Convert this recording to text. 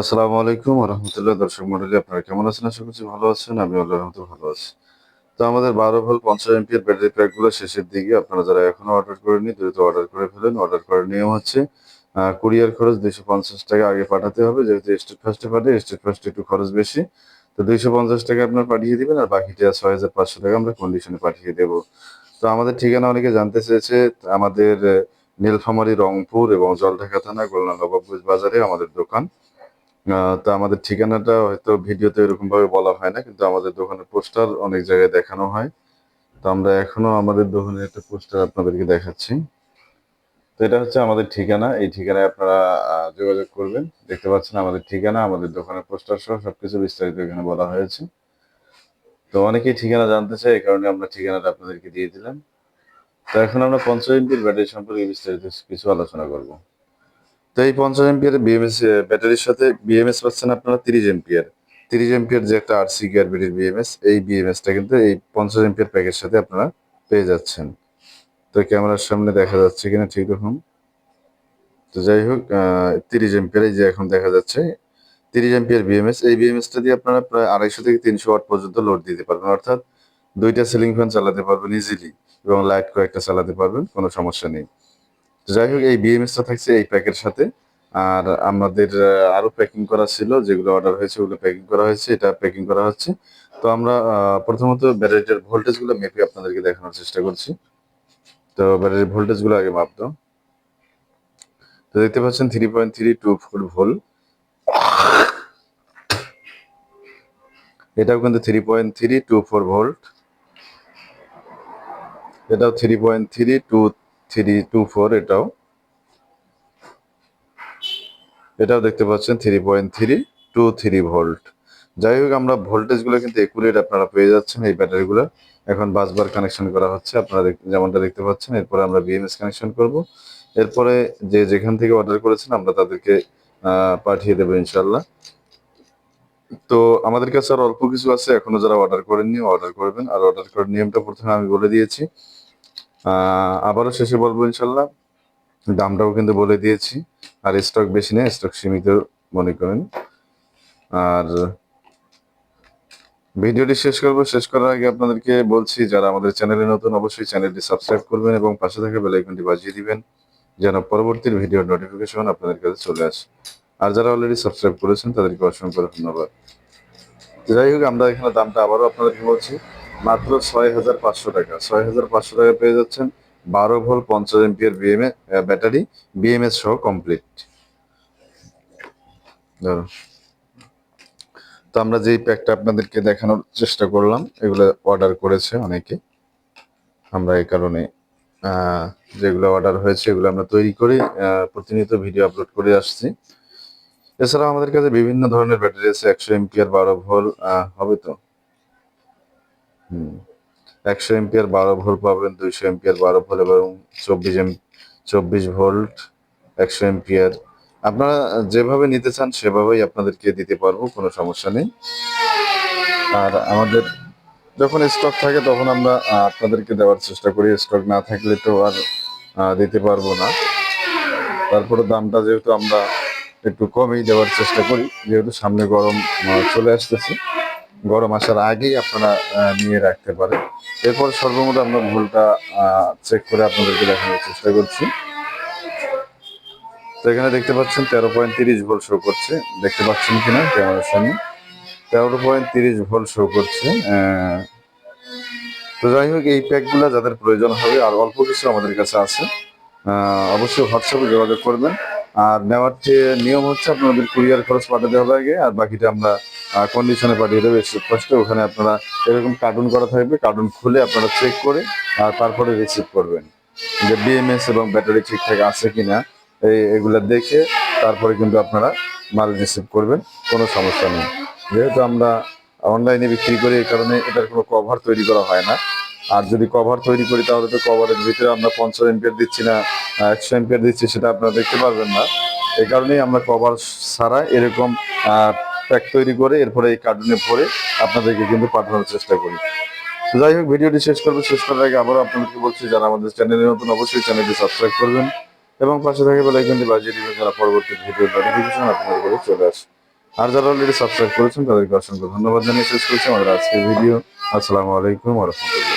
আসসালামু আলাইকুম রহমতুল্লাহ, দর্শক মন্ডলী, আপনারা কেমন আছেন? আশা করছি ভালো আছেন, আমি আল্লাহ রহমতে ভালো আছি। তো আমাদের বারো ভোল্ট পঞ্চাশ এমপিয়ার ব্যাটারি প্যাকগুলো শেষের দিকে আপনারা যারা এখনও অর্ডার করেননি, দ্রুত অর্ডার করে ফেলেন। অর্ডার করার নিয়ম হচ্ছে কুরিয়ার খরচ দুইশো পঞ্চাশ টাকা আগে পাঠাতে হবে, যেহেতু স্টেট ফার্স্টে পাঠিয়ে স্টেট ফার্স্টে একটু খরচ বেশি। তো দুইশো পঞ্চাশ টাকা আপনার পাঠিয়ে দিবেন, আর বাকিটা ছয় হাজার পাঁচশো টাকা আমরা কন্ডিশনে পাঠিয়ে দেবো। তো আমাদের ঠিকানা অনেকে জানতে চেয়েছে, আমাদের নীলফামারী রংপুর এবং জলঢাকা থানা গোলনা নবাবগঞ্জ বাজারে আমাদের দোকান। তো আমাদের ঠিকানাটা হয়তো ভিডিওতে এরকম ভাবে বলা হয় না, কিন্তু আমাদের দোকানের পোস্টার অনেক জায়গায় দেখানো হয়। তো আমরা এখনও আমাদের দোকানের একটা পোস্টার আপনাদেরকে দেখাচ্ছি। তো এটা হচ্ছে আমাদের ঠিকানা। এই ঠিকানায় আপনারা যোগাযোগ করবেন। দেখতে পাচ্ছেন আমাদের ঠিকানা, আমাদের দোকানের পোস্টার সহ সবকিছু বিস্তারিত এখানে বলা হয়েছে। তো অনেকেই ঠিকানা জানতে চাই এই কারণে আমরা ঠিকানাটা আপনাদেরকে দিয়ে দিলাম। তো এখন আমরা এমপির ব্যাটারি সম্পর্কে বিস্তারিত কিছু আলোচনা করব। তো এই পঞ্চাশ এমপিয়ার বিএমএস ব্যাটারির সাথে বিএমএস পাচ্ছেন আপনারা তিরিশ এমপিয়ার তিরিশ এমপিয়ার যে একটা আরসি গিয়ার ব্যাটারি বিএমএস এই বিএমএসটা কিন্তু এই পঞ্চাশ এমপিয়ার প্যাকের সাথে আপনারা পেয়ে যাচ্ছেন। তো ক্যামেরার সামনে দেখা যাচ্ছে কিনা ঠিক রকম তো যাই হোক তিরিশ এমপিয়ার এই যে এখন দেখা যাচ্ছে, তিরিশ এমপিয়ার বিএমএস এই বিএমএসটা দিয়ে আপনারা প্রায় আড়াইশো থেকে তিনশো ওয়াট পর্যন্ত লোড দিতে পারবেন। অর্থাৎ দুইটা সিলিং ফ্যান চালাতে পারবেন ইজিলি এবং লাইট কয়েকটা চালাতে পারবেন, কোনো সমস্যা নেই। যাই হোক এই বিএমএসটা থাকছে এই প্যাকের সাথে। আর আমাদের আহ, আরও প্যাকিং করা ছিল যেগুলো অর্ডার হয়েছে ওগুলো প্যাকিং করা হয়েছে এটা প্যাকিং করা হচ্ছে। তো আমরা প্রথমত ব্যাটারিটার ভোল্টেজগুলো মেপে আপনাদেরকে দেখানোর চেষ্টা করছি। তো ব্যাটারির ভোল্টেজগুলো আগে মাপ দাও তো দেখতে পাচ্ছেন three point three two four volt এটাও কিন্তু three point three two four volt এটাও three point three two three two four এটাও। এটাও দেখতে পাচ্ছেন three point three two three volt. যাই হোক, আমরা ভোল্টেজগুলো কিন্তু একুরেট আপনারা পেয়ে যাচ্ছেন এই ব্যাটারি গুলো এখন বাসবার কানেকশন করা হচ্ছে, আপনারা যেমনটা দেখতে পাচ্ছেন, এরপরে আমরা বিএমএস কানেকশন করব। এরপরে যে যেখান থেকে অর্ডার করেছেন, আমরা তাদেরকে পাঠিয়ে দেবো ইনশাল্লাহ তো আমাদের কাছে আর অল্প কিছু আছে, এখনও যারা অর্ডার করেননি অর্ডার করবেন। আর অর্ডার করার নিয়মটা প্রথমে আমি বলে দিয়েছি। আবারও শেষে বলব ইনশাল্লাহ। দামটাও কিন্তু বলে দিয়েছি। আর স্টক বেশি নেই স্টক সীমিত মনে করেন। আর ভিডিওটি শেষ করব। শেষ করার আগে আপনাদেরকে বলছি, যারা আমাদের চ্যানেলে নতুন, অবশ্যই চ্যানেলটি সাবস্ক্রাইব করবেন এবং পাশে থাকা বেল আইকনটি বাজিয়ে দিবেন, যেন পরবর্তী ভিডিওর নোটিফিকেশন আপনাদের কাছে চলে আসে। আর যারা অলরেডি সাবস্ক্রাইব করেছেন, তাদেরকে অসংখ্য ধন্যবাদ। যাই হোক, আমরা এখানে দামটা আবারও আপনাদেরকে বলছি। মাত্র ছয় হাজার পাঁচশো টাকা। ছয় হাজার পাঁচশো টাকা পেয়ে যাচ্ছেন বারো ভোল্ট পঞ্চাশ এমপিয়ার বিএমএ ব্যাটারি বিএমএস সহ কমপ্লিট ধরো। তো আমরা যেই প্যাকটা আপনাদেরকে দেখানোর চেষ্টা করলাম, এগুলো অর্ডার করেছে অনেকে। আমরা এই কারণে যেগুলো অর্ডার হয়েছে এগুলো আমরা তৈরি করে প্রতিনিয়ত ভিডিও আপলোড করে আসছি। এছাড়া আমাদের কাছে বিভিন্ন ধরনের ব্যাটারি আছে, একশো এমপিয়ার, বারো ভোল হবে তো। হুম। একশো এমপিয়ার বারো ভোল্ট পাবেন, দুইশো এমপিয়ার বারো ভোল্ট এবং চব্বিশ এম, চব্বিশ ভোল্ট একশো এমপিয়ার আপনারা যেভাবে নিতে চান সেভাবেই আপনাদেরকে দিতে পারব, কোনো সমস্যা নেই। আর আমাদের যখন স্টক থাকে তখন আমরা আপনাদেরকে দেওয়ার চেষ্টা করি। স্টক না থাকলে তো আর দিতে পারব না। তারপরে দামটা যেহেতু আমরা একটু কমেই দেওয়ার চেষ্টা করি, যেহেতু সামনে গরম চলে আসতেছে। গরম আসার আগেই আপনারা নিয়ে রাখতে পারেন। এরপর সর্বমোট আমরা ভুলটা চেক করে আপনাদেরকে দেখানোর চেষ্টা করছি। তো এখানে দেখতে পাচ্ছেন তেরো পয়েন্ট তিরিশ ভোল্ট শো করছে। দেখতে পাচ্ছেন কিনা ক্যামেরার সামনে? তেরো পয়েন্ট তিরিশ ভোল্ট শো করছে তো যাই হোক, এই প্যাকগুলো যাদের প্রয়োজন হবে, আর অল্প কিছু আমাদের কাছে আছে অবশ্যই হোয়াটসঅ্যাপে যোগাযোগ করবেন। আর নেওয়ার নিয়ম হচ্ছে, আপনাদের কুরিয়ার খরচ পাঠাতে হবে আগে, আর বাকিটা আমরা কন্ডিশনে পাঠিয়ে দেবো ফার্স্টে ওখানে আপনারা এরকম কার্টুন করা থাকবে কার্টুন খুলে আপনারা চেক করে আর তারপরে রিসিভ করবেন। যে বিএমএস এবং ব্যাটারি ঠিকঠাক আছে কিনা, এই এগুলা দেখে তারপরে কিন্তু আপনারা মাল রিসিভ করবেন, কোনো সমস্যা নেই। যেহেতু আমরা অনলাইনে বিক্রি করি, এই কারণে এটার কোনো কভার তৈরি করা হয় না। আর যদি কভার তৈরি করি, তাহলে তো কভারের ভিতরে আমরা পঞ্চাশ এমপিয়ার দিচ্ছি না একশো এমপিয়ার দিচ্ছি, সেটা আপনারা দেখতে পারবেন না। এই কারণেই আমরা কভার ছাড়া এরকম প্যাক তৈরি করে এরপরে এই কার্টুনে ভরে আপনাদেরকে কিন্তু পাঠানোর চেষ্টা করি। তো যাই হোক, ভিডিওটি শেষ করব। শেষ করার আগে আবারও আপনাদেরকে বলছি, যারা আমাদের চ্যানেলে নতুন, অবশ্যই চ্যানেলটি সাবস্ক্রাইব করবেন এবং পাশে থাকে বেলাইকনটি বাজিয়ে দিবেন যারা পরবর্তী ভিডিও নোটিফিকেশন আপনাদের কাছে চলে আসে। আর যারা অলরেডি সাবস্ক্রাইব করেছেন, তাদেরকে অসংখ্য ধন্যবাদ জানিয়ে শেষ করছি। আমাদের আজকের ভিডিও আসসালামু আলাইকুম রহমতুল্লাহ।